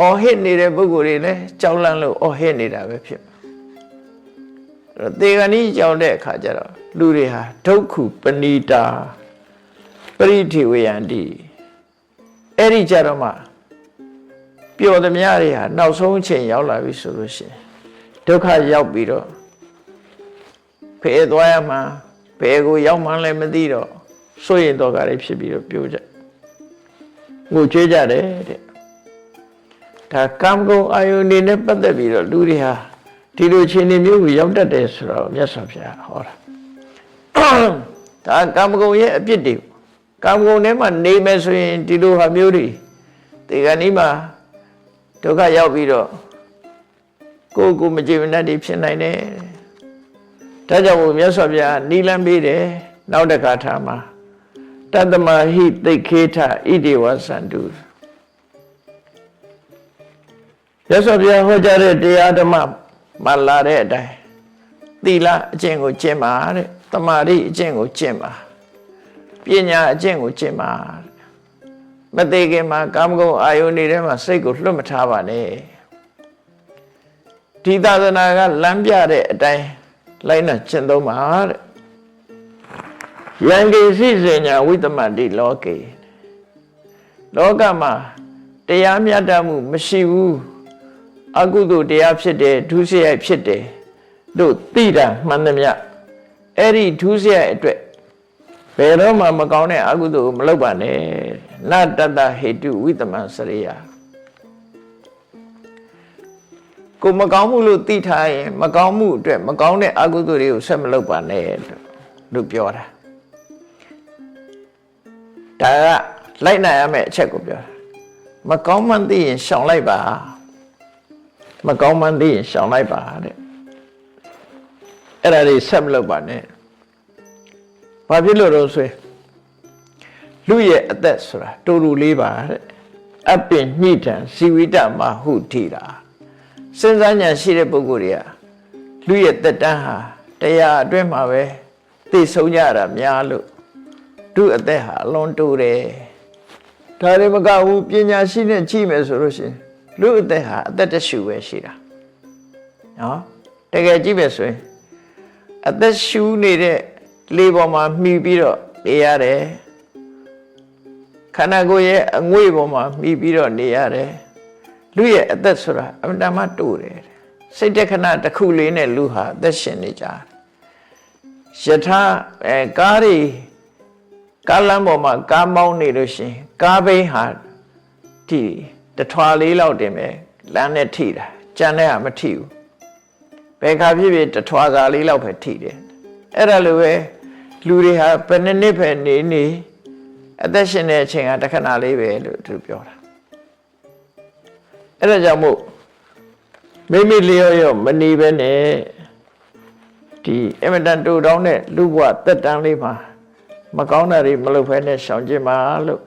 အော်ဟစ်နေတဲ့ပုဂ္ဂိုလ်တွေလည်းကြောက်လန့်လို့အော်ဟစ်နေတာပဲဖြစ်မှာအဲ့တော့တေဂဏီကြောက်တဲ့အခါကျတော့လူတွေဟာဒုက္ခုပဏိတာပရိထိဝေယန္တိအဲ့ဒီကြတော့မှပျော်သမျှတွေဟာနောက်ဆုံးအချိန်ရောက်လာပြီဆိုလို့ရှိရင်ဒုက္ခရောက်ပြီးတော့ဖယ်သွားရမှာဘယ်ကိုရောက်မှန်းလည်းမသိတော့စိုးရင်တော့ကလေးဖြစ်ပြီးတော့ပြိုးကြငိုကြွေးကြတယ်တဲ့ ဒါကံကုန်အာယုန်နေနဲ့ပတ်သက်ပြီးတော့လူတွေဟာဒီလိုခြေနေမျိုးကိုရောက်တတ်တယ်ဆိုတော့မြတ်စွာဘုရားဟောတာဒါကံကုန်ရဲ့အပြစ်တွေကံကုန်ထဲမှာနေမယ်ဆိုရင်ဒီလိုဟာမျိုးတွေဒီကနေ့မှာဒုက္ခရောက်ပြီးတော့ကိုယ်ကိုယ်မကြည်မနှက်တွေဖြစ်နိုင်တယ်ဒါကြောင့်မို့မြတ်စွာဘုရားနီလန်းပေးတယ်နောက်တစ်ခါထားမှာတတ္တမဟိသိက္ခေထဣတိဝသန္တု မြတ်စွာဘုရားဟောကြားတဲ့တရားဓမ္မမှာလာတဲ့အတိုင်းသီလအကျင့်ကိုကျင့်ပါတဲ့တမာတိအကျင့်ကိုကျင့်ပါပညာအကျင့်ကိုကျင့်ပါတဲ့မသေးခင်မှာကာမဂုဏ်အာယုန်တွေထဲမှာစိတ်ကိုလွတ်မထားပါနဲ့ဒီသာသနာကလမ်းပြတဲ့အတိုင်းလိုက်နာကျင့်သုံးပါတဲ့ယံကေစိစေညာဝိတမတိလောကေလောကမှာတရားမြတ်တမှုမရှိဘူး အကုသိုလ်တရားဖြစ်တယ်ဒုစရိုက်ဖြစ်တယ်တို့သိတာမှန်သမျှအဲ့ဒီဒုစရိုက်အတွက်ဘယ်တော့မှမကောင်းတဲ့အကုသိုလ်ကိုမလုပ်ပါနဲ့နတတ္တဟေတုဝိတမစရိယကိုမကောင်းမှုလို့သိထားရင်မကောင်းမှုအတွက်မကောင်းတဲ့အကုသိုလ်တွေကိုဆက်မလုပ်ပါနဲ့လို့လို့ပြောတာဒါကလိုက်နိုင်ရမယ့်အချက်ကိုပြောတာမကောင်းမှန်းသိရင်ရှောင်လိုက်ပါ မကောင်းမှန်းသိရင်ရှောင်လိုက်ပါတဲ့အဲ့ဒါတွေဆက်မလုပ်ပါနဲ့ဘာဖြစ်လို့တော့ဆိုရင်လူရဲ့အသက်ဆိုတာတူတူလေးပါတဲ့အပင်ညှိတံဇီဝိတမဟုထိတာစဉ်းစားဉာဏ်ရှိတဲ့ပုဂ္ဂိုလ်တွေကလူရဲ့သက်တမ်းဟာတရားအတွင်းမှာပဲသိဆုံးကြတာများလို့သူ့အသက်ဟာအလွန်တူတယ်ဒါတွေမကဘူးပညာရှိနဲ့ကြည့်မယ်ဆိုလို့ရှိရင် လူအသက်ဟာအသက်တရှူပဲရှိတာနော်တကယ်ကြည့်မယ်ဆိုရင်အသက်ရှူနေတဲ့လေပေါ်မှာမှီပြီးတော့နေရတယ်ခန္ဓာကိုယ်ရဲ့အငွေ့ပေါ်မှာမှီပြီးတော့နေရတယ်လူရဲ့အသက်ဆိုတာအမှန်တမ်းတူတယ်စိတ်တခဏတစ်ခုလေးနဲ့လူဟာအသက်ရှင်နေကြယထာအဲကားတွေကားလမ်းပေါ်မှာကားမောင်းနေလို့ရှိရင်ကားဘိန်းဟာဒီ တထွာလေးလောက်တင်ပဲလမ်းနဲ့ထိတာကြံတဲ့ဟာမထိဘူးဘယ်ခါဖြစ်ဖြစ်တထွာစာလေးလောက်ပဲထိတယ်အဲ့ဒါလိုပဲလူတွေဟာဘယ်နှစ်နှစ်ပဲနေနေအသက်ရှင်တဲ့အချိန်ကတခဏလေးပဲလို့သူပြောတာအဲ့ဒါကြောင့်မို့မိမိလျော့ရော့မနေပဲနဲ့ဒီအမတန်တူတောင်းတဲ့လူဘဝတက်တန်းလေးမှာမကောင်းတာတွေမလုပ်ဖဲနဲ့ရှောင်ကျင်ပါလို့